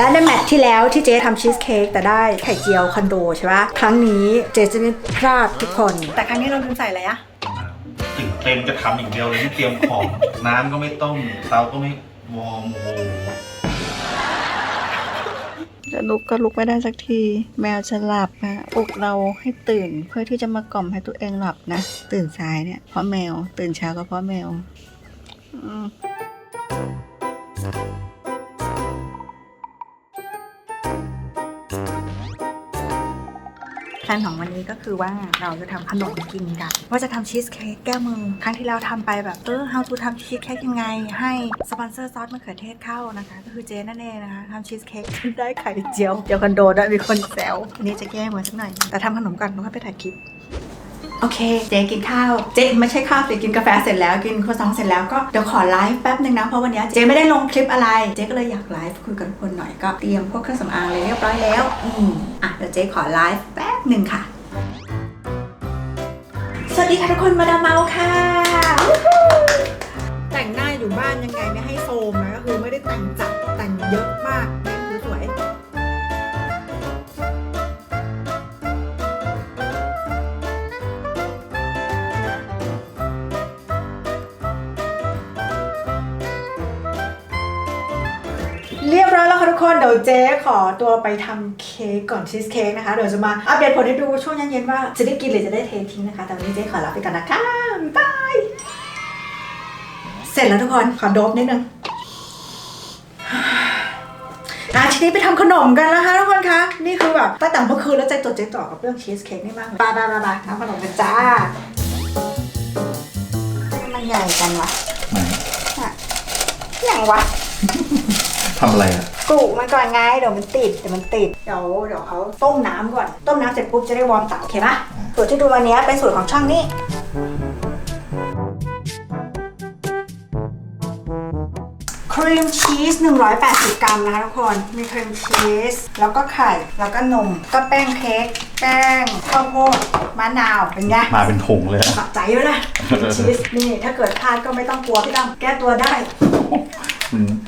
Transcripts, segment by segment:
และในแมตช์ที่แล้วที่เจ๊ทำชีสเค้กแต่ได้ไข่เจียวคอนโดใช่ปะครั้งนี้เจ๊จะไม่พลาดทุกคน แต่ครั้งนี้เราลืมใส่อะไรอะตื่นเต้นจะทำอย่างเดียวเลยไม่เตรียมของ น้ำก็ไม่ต้มเตาก็ไม่วอร์มโอ้โหจะลุกก็ลุกไม่ได้สักที แมวจะหลับนะปลุกเราให้ตื่นเพื่อที่จะมากล่อมให้ตัวเองหลับนะ ตื่นสายเนี่ยเพราะแมว ตื่นเช้าก็เพราะแมว อืม พลนของวันนี้ก็คือว่าเราจะทำขนมกินกัน ว่าจะทำชีสเค้กแก้มือ ครั้งที่แล้วทำไปแบบเออ how to ทำชีสเค้กยังไง ให้สปอนเซอร์ซอสมะเขือเทศเข้านะคะ ก็คือเจนั่นเองนะคะทำชีสเค้กได้ไข่เจียวเจียวคอนโดได้มีคนแซวอันนี้จะแก้มือสักหน่อย แต่ทำขนมก่อนแล้วก็ไปถ่ายคลิปโอเค เจ๊กินข้าว เจ๊ไม่ใช่ข้าวเจ๊กินกาแฟเสร็จแล้วกินครัวซองเสร็จแล้วก็เดี๋ยวขอไลฟ์แป๊บหนึ่งนะ เพราะวันนี้เจ๊ไม่ได้ลงคลิปอะไร เจ๊ก็เลยอยากไลฟ์คุยกับทุกคนหน่อยก็เตรียมพวกเครื่องสำอางเลยเรียบร้อยแล้ว อืมอะเดี๋ยวเจ๊ขอไลฟ์แป๊บ หนึ่งค่ะ สวัสดีค่ะทุกคนมาดามเมาค่ะแต่งหน้าอยู่บ้านยังไงไม่ให้โซมนะก็คือไม่ได้แต่งจัดแต่งเยอะมาก ค่ะทุกคนเดี๋ยวเจ๊ขอตัวไปทำเค้กก่อนชีสเค้กนะคะ เดี๋ยวจะมาอัปเดตผลให้ดูช่วงเย็นๆว่าจะได้กินหรือจะได้เททิ้งนะคะ แต่วันนี้เจ๊ขอลาไปก่อนนะคะบ๊ายบายเสร็จแล้วทุกคนขอโดบนิดนึงอะทีนี้ไปทำขนมกันนะคะทุกคนคะ นี่คือแบบตั้งแต่เมื่อคืนแล้วใจจดใจจ่อกับเรื่องชีสเค้กนี่มากเลยไปไปไปไปทำขนมกันจ้า มันใหญ่กันวะไหนอย่างวะ ทำอะไรอะกรุมันก่อนไงเดี๋ยวมันติดเดี๋ยวมันติดเดี๋ยวเดี๋ยวเขาต้มน้ำก่อน ต้มน้ำเสร็จปุ๊บจะได้วอร์มเตาโอเคปะสูตรที่ดูวันนี้เป็นสูตรของช่องนี้ครีมชีส 180 กรัมนะคะทุกคน มีครีมชีส แล้วก็ไข่ แล้วก็นม ก็แป้งเค้ก แป้งข้าวโพด มะนาว เป็นไงมาเป็นถุงเลยอะสะใจด้วยนะครีมชีส นี่ ถ้าเกิดพลาดก็ไม่ต้องกลัวพี่ตั้มแก้ตัวได้อืม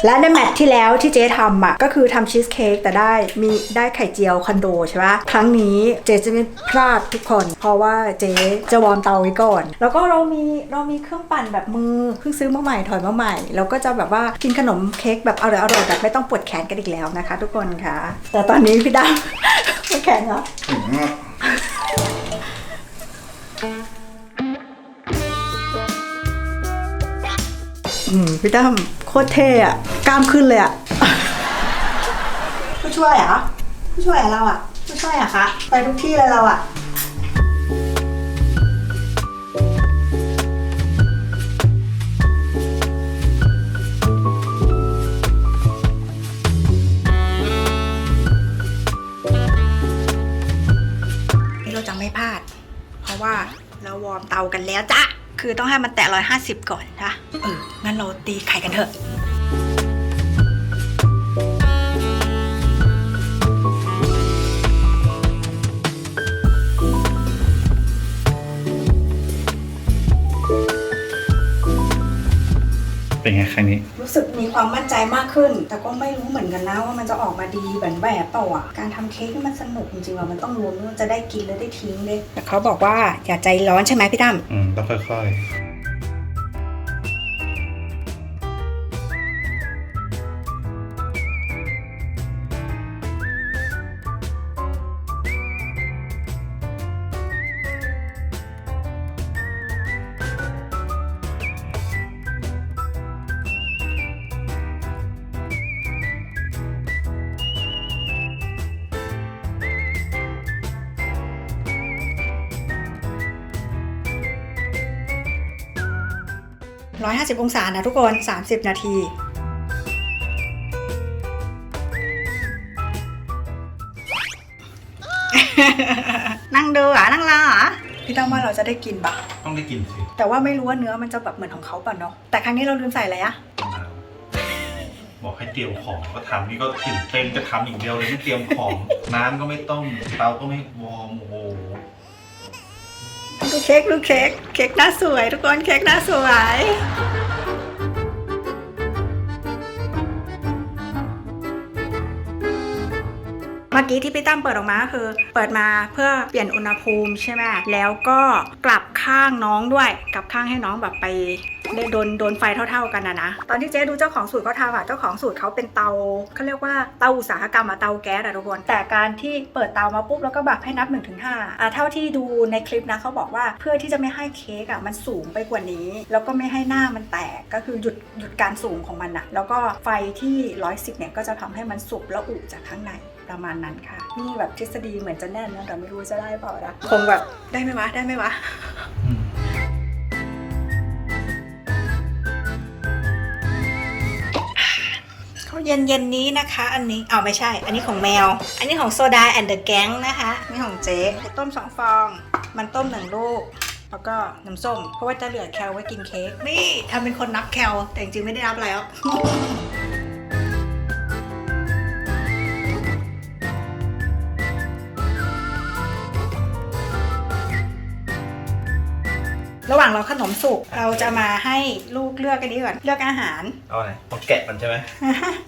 และในแมตช์ที่แล้วที่เจ๊ทำอะก็คือทำชีสเค้กแต่ได้มีได้ไข่เจียวคอนโดใช่ปะครั้งนี้เจ๊จะไม่พลาดทุกคน เพราะว่าเจ๊จะวอร์มเตาไว้ก่อน แล้วก็เรามีเรามีเครื่องปั่นแบบมือเพิ่งซื้อมาใหม่ถอยมาใหม่ แล้วก็จะแบบว่ากินขนมเค้กแบบอร่อยอร่อยๆแบบไม่ต้องปวดแขนกันอีกแล้วนะคะ ทุกคนค่ะ แต่ตอนนี้พี่ดาวปวดแขนเหรอถุ พี่ตั้มโคตรเท่อะกล้ามขึ้นเลยอะผู้ช่วยเหรอผู้ช่วยอะเราอะผู้ช่วยอะคะไปทุกที่เลยเราอะนี่เราจะไม่พลาด เพราะว่าเราวอร์มเตากันแล้วจ้ะ คือต้องให้มันแตะ 150 ก่อนนะ เออ งั้นเราตีไข่กันเถอะ เป็นไงครั้งนี้ รู้สึกมีความมั่นใจมากขึ้น แต่ก็ไม่รู้เหมือนกันนะว่ามันจะออกมาดีแบบแบบเปล่าอะ การทำเค้กนี่มันสนุกจริงๆว่ามันต้องรวมว่าจะได้กินแล้วได้ทิ้งเลยแต่เขาบอกว่าอย่าใจร้อนใช่ไหมพี่ตั้ม อืม ต้องค่อย 150 องศานะทุกคน 30 นาทีนั่งดูเหรอะนั่งรอเหรอพี่ตั้มว่าเราจะได้กินปะๆต้องได้กินสิ แต่ว่าไม่รู้ว่าเนื้อมันจะแบบเหมือนของเขาป่ะเนาะแต่ครั้งนี้เราลืมใส่อะไรอะมะนาวบอกให้เตรียมของก็ทำนี่ก็ตื่นเต้นจะทำอย่างเดียวเลยไม่เตรียมของ น้ำก็ไม่ต้มเตาก็ไม่วอร์มโอ้โห ดูเค้กดูเค้กเค้กหน้าสวย ทุกคนเค้กหน้าสวยเมื่อกี้ที่พี่ตั้มเปิดออกมาก็คือ เปิดมาเพื่อเปลี่ยนอุณหภูมิใช่ไหมแล้วก็กลับข้างน้องด้วยกลับข้างให้น้องแบบไป โดนโดนไฟเท่า ๆกันนะนะ ตอนที่เจ๊ดูเจ้าของสูตรเขาทำอะเจ้าของสูตรเขาเป็นเตาเขาเรียกว่าเตาอุตสาหกรรมอะเตาแก๊สอะทุกคน แต่การที่เปิดเตามาปุ๊บแล้วก็แบบให้นับ1นถึงห้าอะเท่าที่ดูในคลิปนะเขาบอกว่าเพื่อที่จะไม่ให้เค้กอะมันสูงไปกว่านี้ แล้วก็ไม่ให้หน้ามันแตกก็คือหยุดหยุดการสูงของมันอะแล้วก็ไฟที่ 110เนี่ยก็จะทำให้มันสุกแล้วอุจากข้างในประมาณนั้นค่ะ นี่แบบทฤษฎีเหมือนจะแน่นนะแต่ไม่รู้จะได้เปล่านะคงแบบได้ไหมวะได้ไหมวะ เย็นเย็นๆนี้นะคะ อันนี้อ๋อไม่ใช่ อันนี้ของแมว อันนี้ของโซดาแอนด์เดอะแก๊งนะคะนี่ของเจ๊ต้มสองฟอง มันต้มหนึ่งลูกแล้วก็น้ำส้ม เพราะว่าจะเหลือแคลไว้กินเค้กนี่ทำเป็นคนนับแคลแต่จริงๆไม่ได้นับอะไรหรอก ระหว่างเราขนมสุกเราจะมาให้ลูกเลือกกันดีก่อนเลือกอาหาร เอาไหนต้องแกะมันใช่ไหม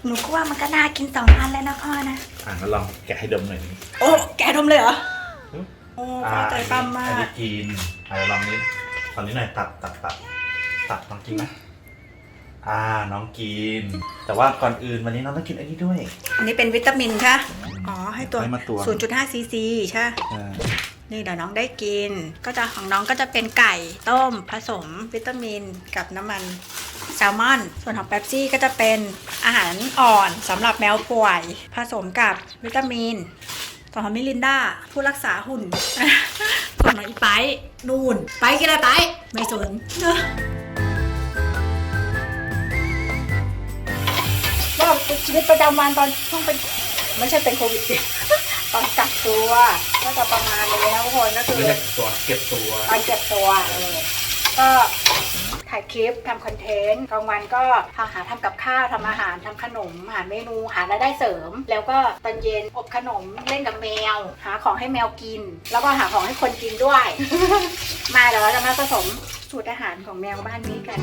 หนูก็ว่ามันก็น่ากินสองอันแล้วนะพ่อนะอะงั้นลองแกะให้ดมหน่อยนึงโอ้แกะดมเลยเหรออืมโอ้พ่อใจปั้มมาอันกนี้กินอะลองนี้ตอนนี้หน่อยตัดตัดตัดตัดน้องกินไหมอ่าน้องกิน แต่ว่าก่อนอื่นวันนี้น้องต้องกินอันนี้ด้วย อันนี้เป็นวิตามินค่ะอ๋อให้ตัว ให้มาตวง0.5ซีซีใช่อ่า นี่เดี๋ยวน้องได้กิน ก็จะของน้องก็จะเป็นไก่ต้มผสมวิตามินกับน้ำมันแซลมอน ส่วนของเป๊ปซี่ก็จะเป็นอาหารอ่อนสำหรับแมวป่วย ผสมกับวิตามินส่วนของมิลินดาผู้รักษาหุ่นส่วนของอีไปนูนไปกินอะไรไปไม่สนว่าชีวิตประจำวันตอนช่วงเป็นไม่ใช่เป็นโควิดสิตอนกักตัว ก็จะประมาณนี้นะทุกคนก็คือไม่ใช่ตัวเก็บตัวตอนเก็บตัวเออก็ถ่ายคลิปทำคอนเทนต์กลางวันก็ทำหาทำกับข้าวทำอาหารทำขนม หาเมนูหารายได้เสริม แล้วก็ตอนเย็นอบขนมเล่นกับแมว หาของให้แมวกิน แล้วก็หาของให้คนกินด้วย มาเดี๋ยวเราจะมาผสมสูตรอาหารของแมวบ้านนี้กัน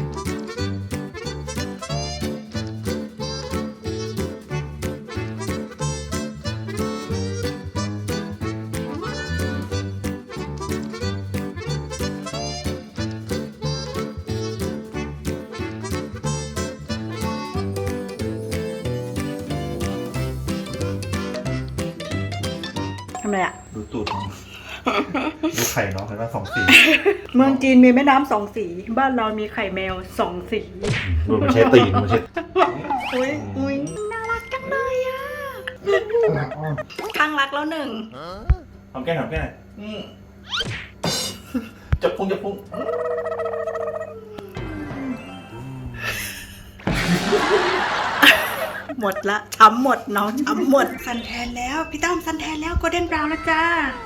ดูไข่น้องเห็นว่าสองสีเมืองจีนมีแม่น้ำสองสี บ้านเรามีไข่แมวสองสีดูมันใช่ตีนมันใช่อุ้ยอุ้ยน่ารักจังเลยอะข้างรักแล้วหนึ่งหอมแก้มหอมแก้มหน่อยอืมจับพุงจับพุง หมดละช้ำหมดน้องช้ำหมด สันแทนแล้ว พี่ตั้มสันแทนแล้วโกลเด้นบราวน์แล้วจ้า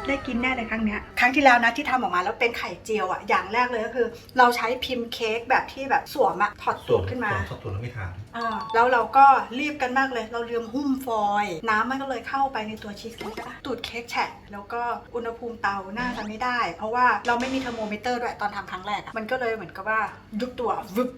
ได้กินแน่เลยครั้งเนี้ยครั้งที่แล้วนะที่ทำออกมาแล้วเป็นไข่เจียวอะอย่างแรกเลยก็คือ เราใช้พิมพ์เค้กแบบที่แบบสวมอะถอดส่สูวนตรขึ้นมาส่วนตัวแล้วไม่ทาน อ่าแล้วเราก็รีบกันมากเลย เราลืมหุ้มฟอยล์น้ำมันก็เลยเข้าไปในตัวชีสเค้กอะตูดเค้กแฉะแล้วก็อุณหภูมิเตาน่าจะไม่ได้ เพราะว่าเราไม่มีเทอร์โมมิเตอร์ด้วยตอนทำครั้งแรกอะมันก็เลยเหมือนกับว่ายุบตัววึบ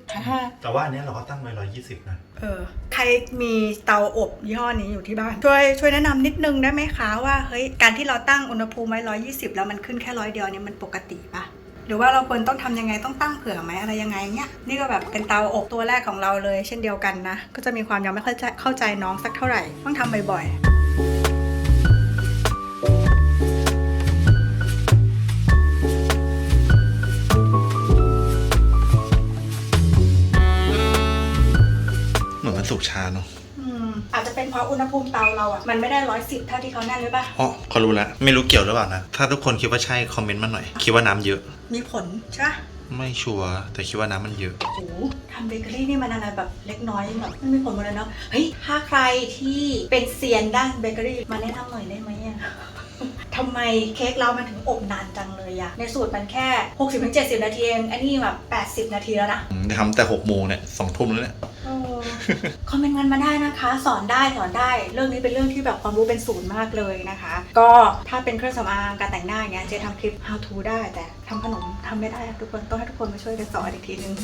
แต่ว่าอันเนี้ยเราก็ตั้งไว้ร้อยยี่สิบนะ เออใครมีเตาอบยี่ห้อนี้อยู่ที่บ้าน ช่วยช่วยแนะนำนิดนึงได้ไหมคะว่าเฮ้ยการที่เราตั้งอุณหภูมิไว้ 120 แล้วมันขึ้นแค่ร้อยเดียวเนี่ยมันปกติปะ หรือว่าเราควรต้องทำยังไงต้องตั้งเผื่อไหมอะไรยังไงเนี่ยนี่ก็แบบเป็นเตาอบตัวแรกของเราเลย เช่นเดียวกันนะ ก็จะมีความยังไม่ค่อยจะเข้าใจน้องสักเท่าไหร่ต้องทำบ่อยๆเหมือนมันสุกชาเนาะอืมอาจจะเป็นเพราะอุณหภูมิเตาเราอะ มันไม่ได้ร้อยสิบเท่าที่เขาแน่นหรือเปล่าอ๋อเขารู้แล้ว ไม่รู้เกี่ยวหรือเปล่านะ ถ้าทุกคนคิดว่าใช่ คอมเมนต์มาหน่อย คิดว่าน้ำเยอะ มีผลใช่ปะไม่ชัวร์แต่คิดว่าน้ำมันเยอะ โอ้โหทำเบเกอรี่นี่มันอะไรแบบเล็กน้อยแบบไม่มีผลหมดเลยเนาะเฮ้ยถ้าใครที่เป็นเซียนด้านเบเกอรี่มาแนะนำหน่อยได้ไหมอะ ทำไมเค้กเรามันถึงอบนานจังเลยอะในสูตรมันแค่ 60-70 นาทีเองอันนี้แบบ 80 นาทีแล้วนะ ทำแต่หกโมงเนี่ยสองทุ่มแล้วเนี่ยเออคอมเมนต์กันมาได้นะคะ สอนได้สอนได้ เรื่องนี้เป็นเรื่องที่แบบความรู้เป็นศูนย์มากเลยนะคะ ก็ถ้าเป็นเครื่องสำอางการแต่งหน้าอย่างเงี้ยเจะทำคลิป how to ได้แต่ทำขนมทำไม่ได้ทุกคนต้องให้ทุกคนมาช่วยกันสอนอีกทีนึง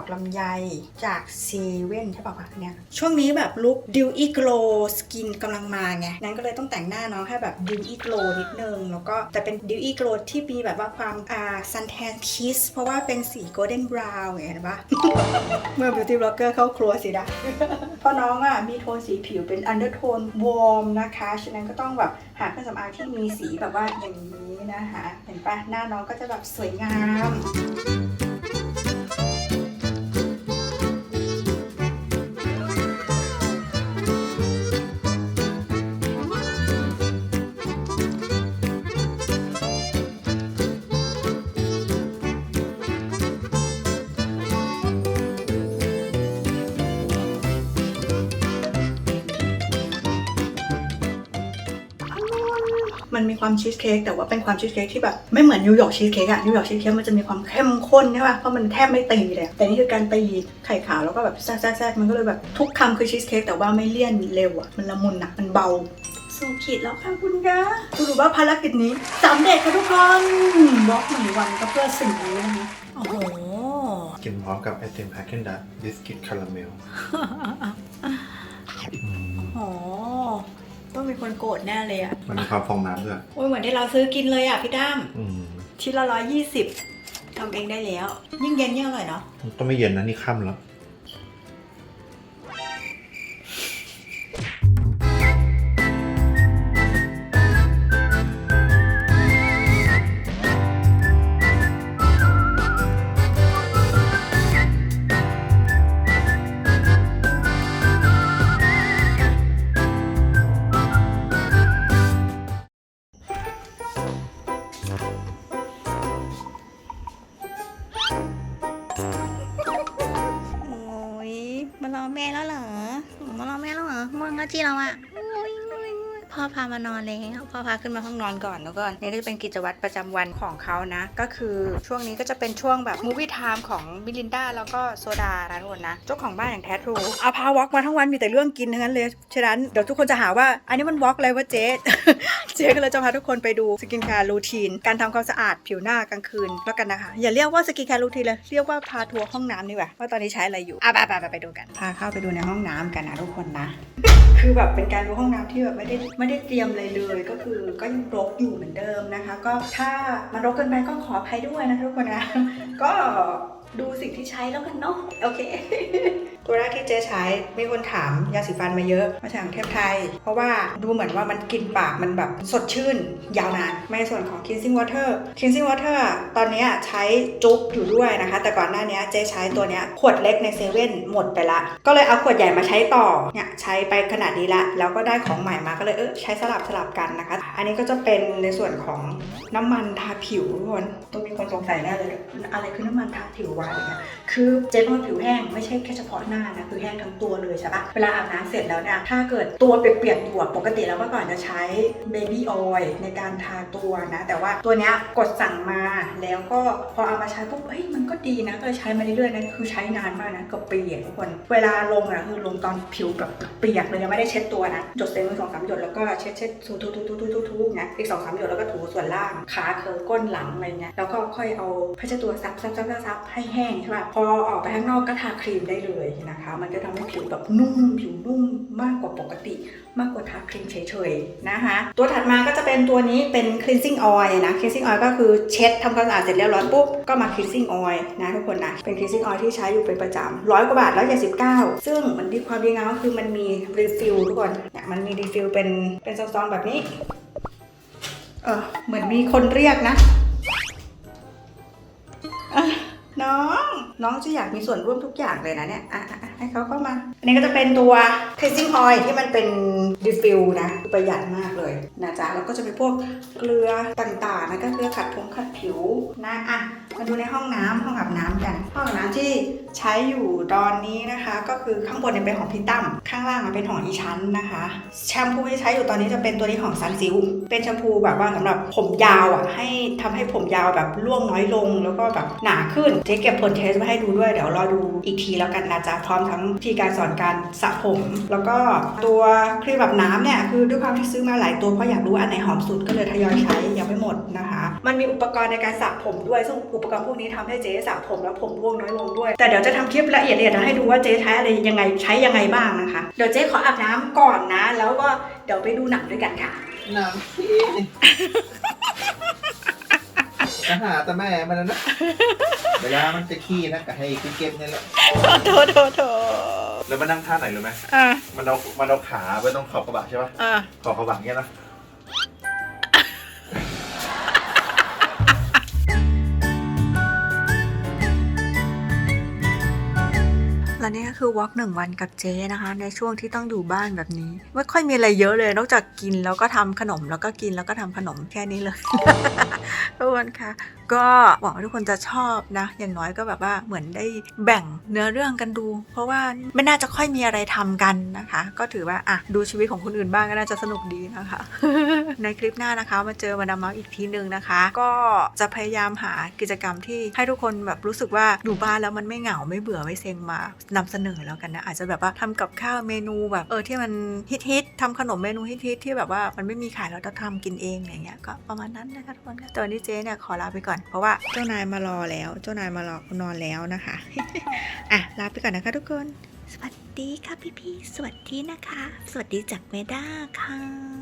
อกลำไยจากซีเว่นใช่ป่าวคะเนี่ยช่วงนี้แบบลุคดิวอี้โกลสกินกำลังมาไงนั้นก็เลยต้องแต่งหน้าน้องให้แบบดิวอี้โกลนิดนึง แล้วก็แต่เป็นดิวอี้โกลที่มีแบบว่าความอ่าซันแทนคิสเพราะว่าเป็นสีโกลเด้นบราวน์เห็นปะเมื่อ beauty blogger เข้าครัวสินะเพราะน้องอะมีโทนสีผิวเป็น undertone warm นะคะฉะนั้นก็ต้องแบบหาเครื่องสำอางที่มีสีแบบว่าอย่างนี้นะคะ เห็นปะหน้าน้องก็จะแบบสวยงาม มันมีความชีสเค้กแต่ว่าเป็นความชีสเค้กที่แบบไม่เหมือนนิวยอร์กชีสเค้กอะนิวยอร์กชีสเค้กมันจะมีความเข้มข้นใช่ป่ะเพราะมันแทบไม่ตีเลยอะแต่นี่คือการตีไข่ขาวแล้วก็แบบแทรกๆๆมันก็เลยแบบทุกคำคือชีสเค้กแต่ว่าไม่เลี่ยนเร็วอะมันละมุนอะมันเบาสูขีดแล้วค่ะคุณคะสรุปว่าภารกิจนี้สำเร็จค่ะทุกคนบล็อกหนึ่งวันก็เพื่อสิ่งนี้นะคะโอ้โหกินพร้อมกับไอติมแฮกเกนดัตบิสกิตคาราเมลโอ้ ต้องมีคนโกรธแน่เลยอะมันมีความฟองน้ำด้วยโอ้ยเหมือนที่เราซื้อกินเลยอะพี่ตั้มอืมชิ้นละร้อยยี่สิบทำเองได้แล้ว ยิ่งเย็นยิ่งอร่อยเนาะต้องไม่เย็นนะนี่ค่ำแล้วามานอนแล้วพ่อพาขึ้นมาห้องนอนก่อนแล้วก่อนนี่ก็จะเป็นกิจวัตรประจำวันของเขานะ ก็คือช่วงนี้ก็จะเป็นช่วงแบบมูวี่ไทม์ของมิลินดาแล้วก็โซดานะทุกคนนะเจ้าของบ้านอย่างแท้ทรูเอาพาวอล์กมาทั้งวันมีแต่เรื่องกินทั้งนั้นเลยฉะนั้นเดี๋ยวทุกคนจะหาว่า อันนี้มันวอล์กอะไรวะเจ๊เจ๊ก็เลยจะพาทุกคนไปดูสกินแคร์รูทีนการทำความสะอาดผิวหน้ากลางคืนแล้วกันนะคะอย่าเรียกว่าสกินแคร์รูทีนเลยเรียกว่าพาทัวร์ห้องน้ำดีกว่าว่าตอนนี้ใช้อะไรอยู่อะไปไปไปดูกันพาเข้าไปดูในห้องน้ำกันนะทุกคนนะ คือแบบเป็นการดูห้องน้ำที่แบบไม่ได้ไม่ได้เตรียมเลยเลย ก็คือก็ยังรกอยู่เหมือนเดิมนะคะ ก็ถ้ามันรกเกินไปก็ขออภัยด้วยนะคะทุกคนนะ ก็ดูสิ่งที่ใช้แล้วกันเนาะโอเคตัวแรกที่เจ๊ใช้มีคนถามยาสีฟันมาเยอะมาจากเทพไทย เพราะว่าดูเหมือนว่ามันกินปากมันแบบสดชื่น ยาวนานในส่วนของ cleansing water cleansing water ตอนนี้ใช้จุ๊บอยู่ด้วยนะคะ แต่ก่อนหน้านี้เจ๊ใช้ตัวนี้ขวดเล็กในเซเว่นหมดไปละ ก็เลยเอาขวดใหญ่มาใช้ต่อเนี่ยใช้ไปขนาดนี้ละ แล้วก็ได้ของใหม่มาก็เลยเออใช้สลับสลับกันนะคะ อันนี้ก็จะเป็นในส่วนของน้ำมันทาผิวทุกคนต้องมีคนสงสัยแน่เลยอะไรคือน้ำมันทาผิววะอะไรเงี้ยคือเจ๊เป็นคนผิวแห้งไม่ใช่แค่เฉพาะหน้านะคือแห้งทั้งตัวเลยใช่ปะเวลาอาบน้ำเสร็จแล้วเนี่ยถ้าเกิดตัวเปียกๆอยู่ปกติแล้วเมื่อก่อนจะใช้เบบี้ออยล์ในการทาตัวนะ แต่ว่าตัวเนี้ยกดสั่งมาแล้วก็พอเอามาใช้ปุ๊บเฮ้ยมันก็ดีนะก็เลยใช้มาเรื่อยๆนะคือใช้นานมากนะเกือบปีทุกคน เวลาลงอะคือลงตอนผิวแบบเปียกเลยยังไม่ได้เช็ดตัวนะหยดเต็มมือสองสามหยดแล้วก็เช็ดเช็ดถูถูถูถูถูถูนะอีกสองสามหยดแล้วก็ถูส่วนล่างขาเคิร์ก้นหลังอะไรเงี้ยแล้วก็ค่อยเอาผ้าเช็ดตัวซับซับซับซับให้แห้งใช่ป่ะพอออกไปข้างนอกก็ทาครีมได้เลยนะคะ มันก็ทำให้ผิวแบบนุ่มผิวนุ่มมากกว่าปกติ มากกว่าทาครีมเฉยๆนะคะ ตัวถัดมาก็จะเป็นตัวนี้เป็น cleansing oil นะ cleansing oil ก็คือเช็ดทำความสะอาดเสร็จเรียบร้อยปุ๊บก็มา cleansing oil นะทุกคนนะเป็น cleansing oil ที่ใช้อยู่เป็นประจำร้อยกว่าบาทร้อยเจ็ดสิบเก้าซึ่งมันดีความดีงามก็คือมันมี refill ทุกคนเนี่ยมันมี refill เป็นเป็นซองๆแบบนี้เออเหมือนมีคนเรียกนะอะ น้อง น้องจะอยากมีส่วนร่วมทุกอย่างเลยนะเนี่ย อะให้เขาเข้ามา อันนี้ก็จะเป็นตัว cleansing oil ที่มันเป็น refill นะ ประหยัดมากเลยนะจ๊ะ แล้วก็จะเป็นพวกเกลือต่างๆนะก็เกลือขัดผงขัดผิวนะ อะ มาดูในห้องน้ำห้องอาบน้ำกัน ห้องอาบน้ำที่ใช้อยู่ตอนนี้นะคะ ก็คือข้างบนเป็นของพี่ตั้มข้างล่างเป็นของอีชั้นนะคะ แชมพูที่ใช้อยู่ตอนนี้จะเป็นตัวนี้ของซันซิลเป็นแชมพูแบบว่าสำหรับผมยาวอะให้ทำให้ผมยาวแบบร่วงน้อยลง แล้วก็แบบหนาขึ้นเจ๊เก็บผลเทสมาให้ดูด้วยเดี๋ยวรอดูอีกทีแล้วกันนะจ๊ะพร้อมทั้งวิธีการสอนการสระผม แล้วก็ตัวครีมแบบน้ำเนี่ยคือด้วยความที่ซื้อมาหลายตัวเพราะอยากรู้อันไหนหอมสุดก็เลยทยอยใช้ยังไม่หมดนะคะ มันมีอุปกรณ์ในการสระผมด้วยซึ่งอุปกรณ์พวกนี้ทำให้เจ๊สระผมแล้วผมร่วงน้อยลงด้วย แต่เดี๋ยวจะทำคลิปละเอียดๆให้ดูว่าเจ๊ใช้อะไรยังไงใช้ยังไงบ้างนะคะ เดี๋ยวเจ๊ขออาบน้ำก่อนนะ แล้วก็เดี๋ยวไปดูหนังด้วยกันค่ะน้ำขี้จะหาแต่แม่มันนะเวลามันจะขี้นะก็ให้ขี้เก็บนี่แหละโถโถโถแล้วมานั่งท่าไหนรู้ไหมอะมันเอามันเอาขาไว้ตรงขอบกระบะใช่ปะอะขอบกระบะเงี้ยนะ นี่ก็คือวอล์กหนึ่งวันกับเจ๊นะคะ ในช่วงที่ต้องอยู่บ้านแบบนี้ ไม่ค่อยมีอะไรเยอะเลย นอกจากกินแล้วก็ทำขนมแล้วก็กินแล้วก็ทำขนมแค่นี้เลยทุกคนค่ะ ก็หวังว่าทุกคนจะชอบนะ อย่างน้อยก็แบบว่าเหมือนได้แบ่งเนื้อเรื่องกันดู เพราะว่าไม่น่าจะค่อยมีอะไรทำกันนะคะ ก็ถือว่าอะดูชีวิตของคนอื่นบ้างก็น่าจะสนุกดีนะคะ ในคลิปหน้านะคะมาเจอมาดามเมาส์อีกทีหนึ่งนะคะ ก็จะพยายามหากิจกรรมที่ให้ทุกคนแบบรู้สึกว่าอยู่บ้านแล้วมันไม่เหงาไม่เบื่อไม่เซ็งมานำเสนอแล้วกันนะ อาจจะแบบว่าทำกับข้าวเมนูแบบเออที่มันฮิตๆทำขนมเมนูฮิตๆที่แบบว่ามันไม่มีขายแล้วเราทำกินเองอย่างเงี้ยก็ประมาณนั้นนะคะทุกคนแตวันนี้เจ๊เนี่ยขอลาไปก่อนเพราะว่าเจ้านายมารอแล้ว เจ้านายมารอนอนแล้วนะคะ อะลาไปก่อนนะคะทุกคน สวัสดีค่ะพี่ๆสวัสดีนะคะ สวัสดีจากเมด้าค่ะ